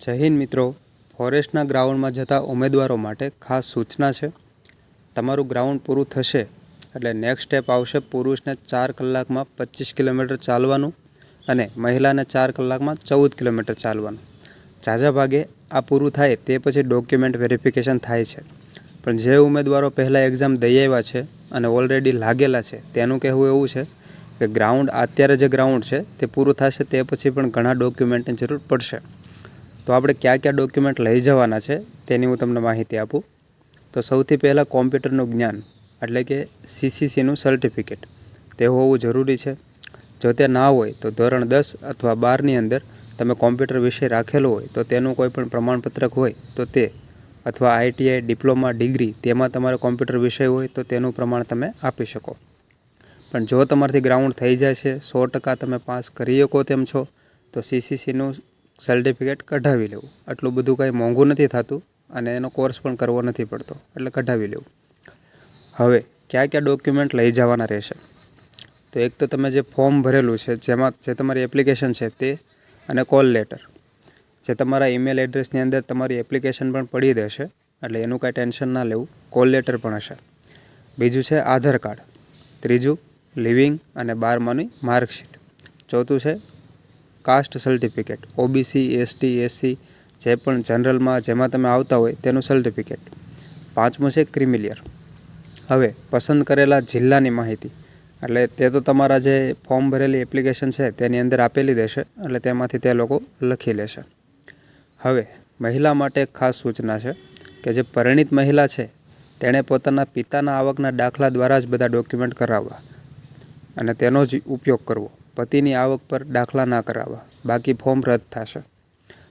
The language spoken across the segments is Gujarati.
જય મિત્રો. ફોરેસ્ટના ગ્રાઉન્ડમાં જતા ઉમેદવારો માટે ખાસ સૂચના છે. તમારું ગ્રાઉન્ડ પૂરું થશે એટલે નેક્સ્ટ સ્ટેપ આવશે પુરુષને ચાર કલાકમાં પચીસ કિલોમીટર ચાલવાનું અને મહિલાને ચાર કલાકમાં ચૌદ કિલોમીટર ચાલવાનું. ઝાઝા ભાગે આ પૂરું થાય તે પછી ડોક્યુમેન્ટ વેરિફિકેશન થાય છે. પણ જે ઉમેદવારો પહેલાં એક્ઝામ દઈ આવ્યા છે અને ઓલરેડી લાગેલા છે તેનું કહેવું એવું છે કે ગ્રાઉન્ડ અત્યારે જે ગ્રાઉન્ડ છે તે પૂરું થશે તે પછી પણ ઘણા ડોક્યુમેન્ટની જરૂર પડશે. તો આપણે કયા કયા ડોક્યુમેન્ટ લઈ જવાના છે તેની હું તમને માહિતી આપું. તો સૌથી પહેલાં કોમ્પ્યુટરનું જ્ઞાન, એટલે કે સીસીસીનું સર્ટિફિકેટ તે હોવું જરૂરી છે. જો તે ના હોય તો ધોરણ દસ અથવા બારની અંદર તમે કોમ્પ્યુટર વિષય રાખેલો હોય તો તેનું કોઈ પણ પ્રમાણપત્રક હોય તો તે, અથવા આઈટીઆઈ ડિપ્લોમા ડિગ્રી તેમાં તમારે કોમ્પ્યુટર વિષય હોય તો તેનું પ્રમાણ તમે આપી શકો. પણ જો તમારથી ગ્રાઉન્ડ થઈ જાય છે, સો ટકા તમે પાસ કરી શકો તેમ છો, તો સીસીસીનું સર્ટિફિકેટ કઢાવી લેવું. આટલું બધું કાંઈ મોંઘું નથી થતું અને એનો કોર્સ પણ કરવો નથી પડતો. એટલે કઢાવી લેવું. હવે, કયા કયા ડોક્યુમેન્ટ લઈ જવાના રહેશે? તો એક તો તમે જે ફોર્મ ભરેલું છે, જેમાં જે તમારી એપ્લિકેશન છે તે અને કોલ લેટર જે તમારા ઈમેલ એડ્રેસની અંદર તમારી એપ્લિકેશન પણ પડી દેશે એટલે એનું કાંઈ ટેન્શન ના લેવું. કોલ લેટર પણ હશે. બીજું છે આધાર કાર્ડ. ત્રીજું લિવિંગ અને બારમાની માર્કશીટ ચોથું છે caste certificate OBC ST SC જે પણ જનરલમાં જેમાં તમે આવતા હોય તેનું સર્ટિફિકેટ. પાંચમું છે ક્રિમિલિયર. હવે પસંદ કરેલા જિલ્લાની માહિતી. એટલે તે તો તમારા જે ફોર્મ ભરેલી એપ્લિકેશન છે તેની અંદર આપેલી દેશે, એટલે તેમાંથી તે લોકો લખી લેશે. હવે મહિલા માટે એક ખાસ સૂચના છે કે જે પરિણિત મહિલા છે, તેણે પોતાના પિતાના આવકના દાખલા દ્વારા જ બધા ડોક્યુમેન્ટ કરાવવા અને તેનો જ ઉપયોગ કરવો. પતિની આવક પર દાખલા ના કરાવવા. બાકી ફોર્મ રદ થશે.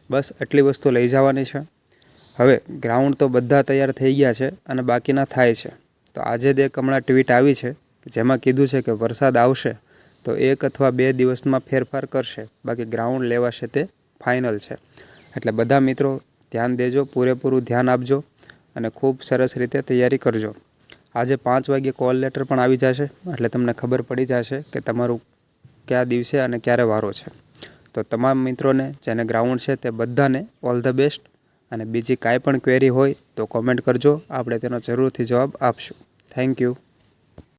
બસ એટલી વસ્તુ લઈ જવાની છે. હવે ગ્રાઉન્ડ તો બધા તૈયાર થઈ ગયા છે અને બાકીના થાય છે. તો આજે જ એક હમણાં ટ્વીટ આવી છે જેમાં કીધું છે કે વરસાદ આવશે તો એક અથવા બે દિવસમાં ફેરફાર કરશે. બાકી ગ્રાઉન્ડ લેવાશે તે ફાઇનલ છે. એટલે બધા મિત્રો ધ્યાન દેજો, પૂરેપૂરું ધ્યાન આપજો અને ખૂબ સરસ રીતે તૈયારી કરજો. આજે પાંચ વાગ્યે કોલ લેટર પણ આવી જશે, એટલે તમને ખબર પડી જશે કે તમારું કયા દિવસે અને ક્યારે વારો છે. તો તમામ મિત્રોને, જેને ગ્રાઉન્ડ છે તે બધાને ઓલ ધ બેસ્ટ અને બીજી કાંઈ પણ ક્વેરી હોય તો કોમેન્ટ કરજો. આપણે તેનો જરૂરથી જવાબ આપશું. Thank you